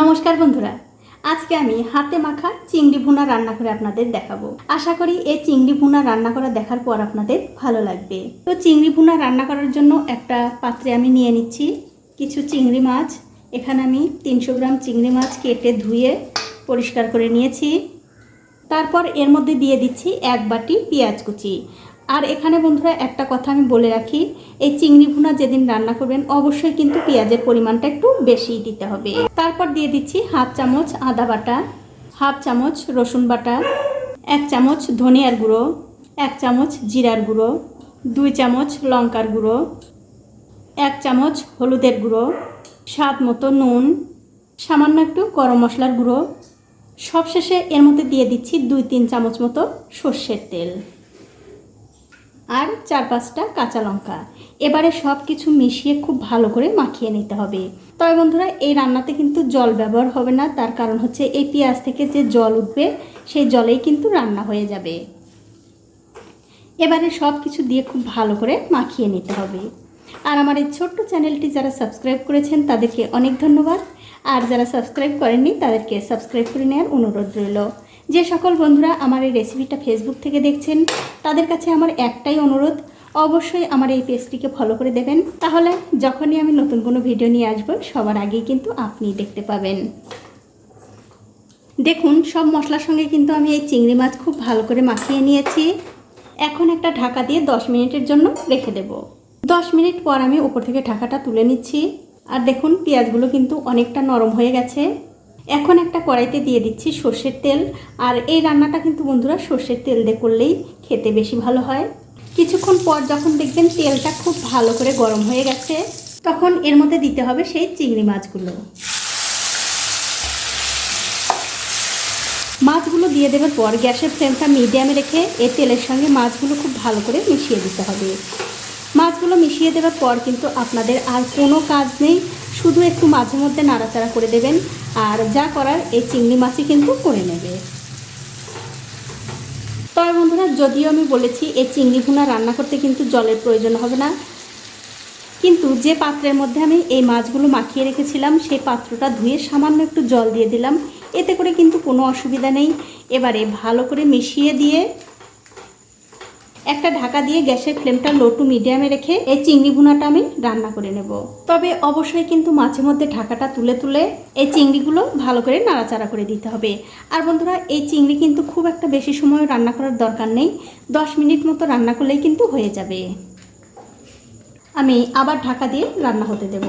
নমস্কার বন্ধুরা, আজকে আমি হাতে মাখা চিংড়ি ভুনা রান্না করে আপনাদের দেখাবো। আশা করি এই চিংড়ি ভুনা রান্না করা দেখার পর আপনাদের ভালো লাগবে। তো চিংড়ি ভুনা রান্না করার জন্য একটা পাত্রে আমি নিয়ে নিচ্ছি কিছু চিংড়ি মাছ। এখানে আমি তিনশো গ্রাম চিংড়ি মাছ কেটে ধুয়ে পরিষ্কার করে নিয়েছি। তারপর এর মধ্যে দিয়ে দিচ্ছি এক বাটি পেঁয়াজ কুচি। আর এখানে বন্ধুরা একটা কথা আমি বলে রাখি, এই চিংড়ি ভুনা যেদিন রান্না করবেন, অবশ্যই কিন্তু পেঁয়াজের পরিমাণটা একটু বেশিই দিতে হবে। তারপর দিয়ে দিচ্ছি হাফ চামচ আদা বাটা, হাফ চামচ রসুন বাটা, এক চামচ ধনিয়ার গুঁড়ো, এক চামচ জিরার গুঁড়ো, দুই চামচ লঙ্কার গুঁড়ো, এক চামচ হলুদের গুঁড়ো, স্বাদ মতো নুন, সামান্য একটু গরম মশলার গুঁড়ো। সবশেষে এর মধ্যে দিয়ে দিচ্ছি দুই তিন চামচ মতো সর্ষের তেল। আর চার পাঁচটা কাঁচা লঙ্কা। এবারে সব কিছু মিশিয়ে খুব ভালো করে মাখিয়ে নিতে হবে। তবে বন্ধুরা, এই রান্নাতে কিন্তু জল ব্যবহার হবে না। তার কারণ হচ্ছে এই পেঁয়াজ থেকে যে জল উঠবে, সেই জলেই কিন্তু রান্না হয়ে যাবে। এবারে সব কিছু দিয়ে খুব ভালো করে মাখিয়ে নিতে হবে। আর আমার এই ছোট্ট চ্যানেলটি যারা সাবস্ক্রাইব করেছেন, তাদেরকে অনেক ধন্যবাদ। আর যারা সাবস্ক্রাইব করেননি, তাদেরকে সাবস্ক্রাইব করে নেওয়ার অনুরোধ রইল। যে সকল বন্ধুরা আমার এই রেসিপিটা ফেসবুক থেকে দেখছেন, তাদের কাছে আমার একটাই অনুরোধ, অবশ্যই আমার এই পেজটিকে ফলো করে দেবেন। তাহলে যখনই আমি নতুন কোনো ভিডিও নিয়ে আসব, সবার আগেই কিন্তু আপনি দেখতে পাবেন। দেখুন, সব মশলার সঙ্গে কিন্তু আমি এই চিংড়ি মাছ খুব ভালো করে মাখিয়ে নিয়েছি। এখন একটা ঢাকা দিয়ে 10 মিনিটের জন্য রেখে দেব। 10 মিনিট পর আমি উপর থেকে ঢাকাটা তুলে নিচ্ছি। আর দেখুন, পেঁয়াজগুলো কিন্তু অনেকটা নরম হয়ে গেছে। এখন একটা কড়াইতে দিয়ে দিচ্ছি সর্ষের তেল। আর এই রান্নাটা কিন্তু বন্ধুরা সর্ষের তেল দিয়ে করলেই খেতে বেশি ভালো হয়। কিছুক্ষণ পর যখন দেখবেন তেলটা খুব ভালো করে গরম হয়ে গেছে, তখন এর মধ্যে দিতে হবে সেই চিংড়ি মাছগুলো। মাছগুলো দিয়ে দেওয়ার পর গ্যাসের ফ্লেমটা মিডিয়ামে রেখে এই তেলের সঙ্গে মাছগুলো খুব ভালো করে মিশিয়ে দিতে হবে। মাছগুলো মিশিয়ে দেওয়ার পর কিন্তু আপনাদের আর কোনো কাজ নেই। শুধু একটু মাঝে মধ্যে নাড়াচাড়া করে দেবেন, আর যা করার এই চিংড়ি মাছই কিন্তু করে নেবে। তবে বন্ধুরা, যদিও আমি বলেছি এই চিংড়ি ভুনা রান্না করতে কিন্তু জলের প্রয়োজন হবে না, কিন্তু যে পাত্রের মধ্যে আমি এই মাছগুলো মাখিয়ে রেখেছিলাম, সেই পাত্রটা ধুয়ে সামান্য একটু জল দিয়ে দিলাম। এতে করে কিন্তু কোনো অসুবিধা নেই। এবারে ভালো করে মিশিয়ে দিয়ে একটা ঢাকা দিয়ে গ্যাসের ফ্লেমটা লো টু মিডিয়ামে রেখে এই চিংড়ি ভুনাটা আমি রান্না করে নেব। তবে অবশ্যই কিন্তু মাঝে মধ্যে ঢাকাটা তুলে তুলে এই চিংড়িগুলো ভালো করে নাড়াচাড়া করে দিতে হবে। আর বন্ধুরা, এই চিংড়ি কিন্তু খুব একটা বেশি সময় রান্না করার দরকার নেই। দশ মিনিট মতো রান্না করলেই কিন্তু হয়ে যাবে। আমি আবার ঢাকা দিয়ে রান্না হতে দেব।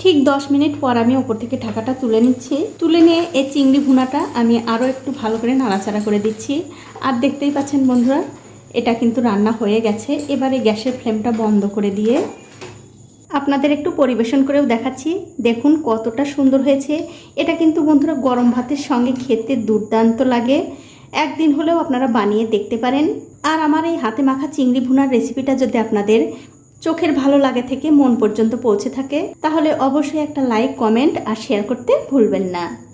ঠিক দশ মিনিট পর আমি ওপর থেকে ঢাকাটা তুলে নিচ্ছি। তুলে নিয়ে এই চিংড়ি ভুনাটা আমি আরও একটু ভালো করে নাড়াচাড়া করে দিচ্ছি। আর দেখতেই পাচ্ছেন বন্ধুরা এটা কিন্তু রান্না হয়ে গেছে। এবারে গ্যাসের ফ্লেমটা বন্ধ করে দিয়ে আপনাদের একটু পরিবেশন করেও দেখাচ্ছি। দেখুন কতটা সুন্দর হয়েছে। এটা কিন্তু বন্ধুরা গরম ভাতের সঙ্গে খেতে দুর্দান্ত লাগে। একদিন হলেও আপনারা বানিয়ে দেখতে পারেন। আর আমার এই হাতে মাখা চিংড়ি ভুনার রেসিপিটা যদি আপনাদের চোখের ভালো লাগে থেকে মন পর্যন্ত পৌঁছে থাকে, তাহলে অবশ্যই একটা লাইক, কমেন্ট আর শেয়ার করতে ভুলবেন না।